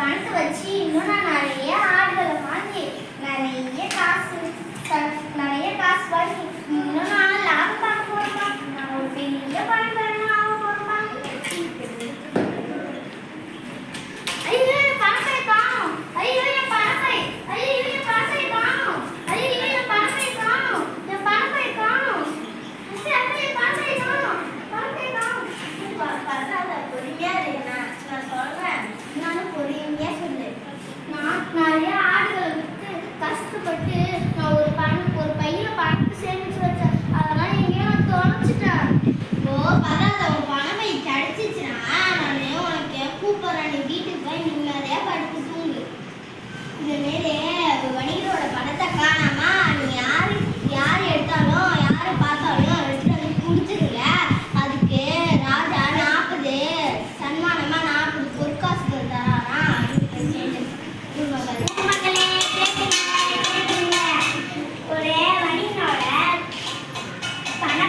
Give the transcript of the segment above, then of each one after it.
பண்ணலான்னு வச்சு இன்னும் நான் நிறைய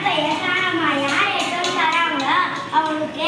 பெயர் காரணமாக யார் எட்டும் தராங்களோ அவங்களுக்கு